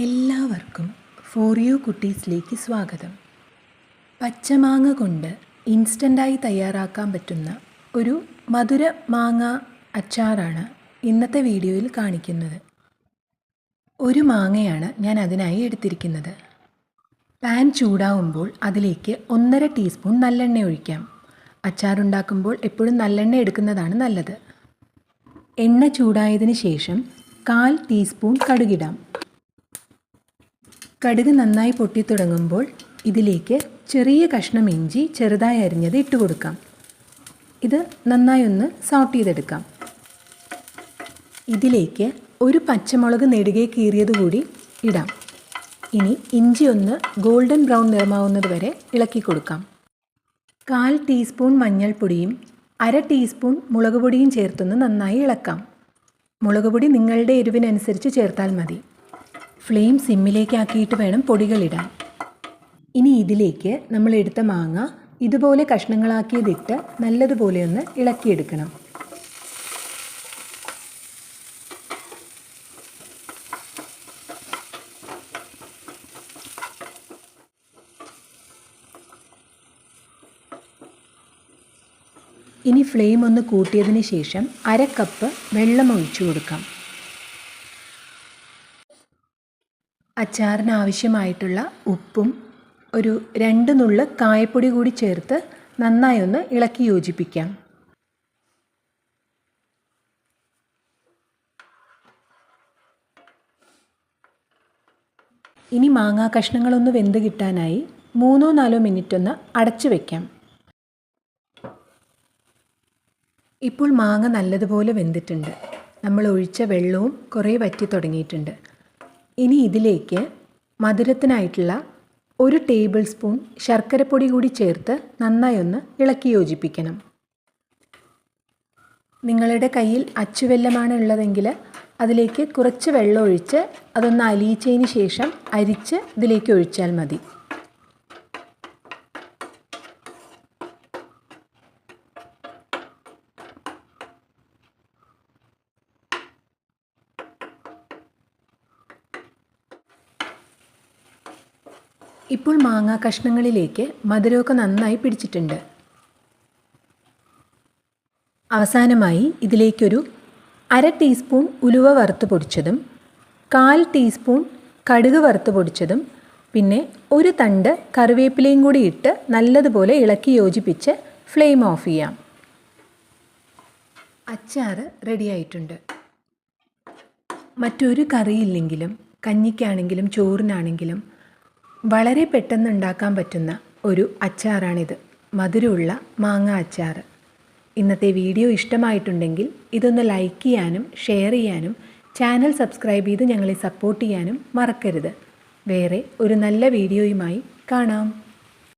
എല്ലാവർക്കും for you കുട്ടീസിലേക്ക് സ്വാഗതം. പച്ചമാങ്ങ കൊണ്ട് ഇൻസ്റ്റന്റായി തയ്യാറാക്കാൻ പറ്റുന്ന ഒരു മധുര മാങ്ങ അച്ചാറാണ് ഇന്നത്തെ വീഡിയോയിൽ കാണിക്കുന്നത്. ഒരു മാങ്ങയാണ് ഞാൻ അതിനായി എടുത്തിരിക്കുന്നത്. പാൻ ചൂടാവുമ്പോൾ അതിലേക്ക് ഒന്നര ടീസ്പൂൺ നല്ലെണ്ണ ഒഴിക്കാം. അച്ചാറുണ്ടാക്കുമ്പോൾ എപ്പോഴും നല്ലെണ്ണ എടുക്കുന്നതാണ് നല്ലത്. എണ്ണ ചൂടായതിന് ശേഷം കാൽ ടീസ്പൂൺ കടുകിടാം. കടുക് നന്നായി പൊട്ടിത്തുടങ്ങുമ്പോൾ ഇതിലേക്ക് ചെറിയ കഷ്ണം ഇഞ്ചി ചെറുതായി അരിഞ്ഞത് ഇട്ട് കൊടുക്കാം. ഇത് നന്നായി ഒന്ന് സോട്ട് ചെയ്തെടുക്കാം. ഇതിലേക്ക് ഒരു പച്ചമുളക് നെടുകെ കീറിയത് കൂടി ഇടാം. ഇനി ഇഞ്ചി ഒന്ന് ഗോൾഡൻ ബ്രൗൺ നിറമാവുന്നത് വരെ ഇളക്കി കൊടുക്കാം. കാൽ ടീസ്പൂൺ മഞ്ഞൾപ്പൊടിയും അര ടീസ്പൂൺ മുളക് പൊടിയും ചേർത്തൊന്ന് നന്നായി ഇളക്കാം. മുളക് പൊടി നിങ്ങളുടെ എരിവിനനുസരിച്ച് ചേർത്താൽ മതി. ഫ്ലെയിം സിമ്മിലേക്കാക്കിയിട്ട് വേണം പൊടികളിടാൻ. ഇനി ഇതിലേക്ക് നമ്മൾ എടുത്ത മാങ്ങ ഇതുപോലെ കഷ്ണങ്ങളാക്കിയതിട്ട് നല്ലതുപോലെ ഒന്ന് ഇളക്കിയെടുക്കണം. ഇനി ഫ്ലെയിം ഒന്ന് കൂട്ടിയതിന് ശേഷം അര കപ്പ് വെള്ളം ഒഴിച്ചു കൊടുക്കാം. അച്ചാറിന് ആവശ്യമായിട്ടുള്ള ഉപ്പും ഒരു രണ്ട് നുള്ള് കായപ്പൊടി കൂടി ചേർത്ത് നന്നായി ഒന്ന് ഇളക്കി യോജിപ്പിക്കാം. ഇനി മാങ്ങാ കഷ്ണങ്ങളൊന്ന് വെന്ത് കിട്ടാനായി മൂന്നോ നാലോ മിനിറ്റ് ഒന്ന് അടച്ചു വയ്ക്കാം ഇപ്പോൾ മാങ്ങ നല്ലതുപോലെ വെന്തിട്ടുണ്ട്. നമ്മൾ ഒഴിച്ച വെള്ളവും കുറേ വറ്റി തുടങ്ങിയിട്ടുണ്ട്. ഇനി ഇതിലേക്ക് മധുരത്തിനായിട്ടുള്ള ഒരു ടേബിൾ സ്പൂൺ ശർക്കരപ്പൊടി കൂടി ചേർത്ത് നന്നായി ഒന്ന് ഇളക്കി യോജിപ്പിക്കണം. നിങ്ങളുടെ കയ്യിൽ അച്ചുവെല്ലമാണ് ഉള്ളതെങ്കിൽ അതിലേക്ക് കുറച്ച് വെള്ളം ഒഴിച്ച് അതൊന്ന് അലിയിച്ചതിന് ശേഷം അരിച്ച് ഇതിലേക്ക് ഒഴിച്ചാൽ മതി. ഇപ്പോൾ മാങ്ങാ കഷ്ണങ്ങളിലേക്ക് മധുരമൊക്കെ നന്നായി പിടിച്ചിട്ടുണ്ട്. അവസാനമായി ഇതിലേക്കൊരു അര ടീസ്പൂൺ ഉലുവ വറുത്ത് പൊടിച്ചതും കാൽ ടീസ്പൂൺ കടുക് വറുത്ത് പൊടിച്ചതും പിന്നെ ഒരു തണ്ട് കറിവേപ്പിലയും കൂടി ഇട്ട് നല്ലതുപോലെ ഇളക്കി യോജിപ്പിച്ച് ഫ്ലെയിം ഓഫ് ചെയ്യാം. അച്ചാറ് റെഡിയായിട്ടുണ്ട് മറ്റൊരു കറിയില്ലെങ്കിലും കഞ്ഞിക്കാണെങ്കിലും ചോറിനാണെങ്കിലും വളരെ പെട്ടെന്ന് ഉണ്ടാക്കാൻ പറ്റുന്ന ഒരു അച്ചാറാണിത്. മധുരമുള്ള മാങ്ങ അച്ചാർ. ഇന്നത്തെ വീഡിയോ ഇഷ്ടമായിട്ടുണ്ടെങ്കിൽ ഇതൊന്ന് ലൈക്ക് ചെയ്യാനും ഷെയർ ചെയ്യാനും ചാനൽ സബ്സ്ക്രൈബ് ചെയ്ത് ഞങ്ങളെ സപ്പോർട്ട് ചെയ്യാനും മറക്കരുത്. വേറെ ഒരു നല്ല വീഡിയോയുമായി കാണാം.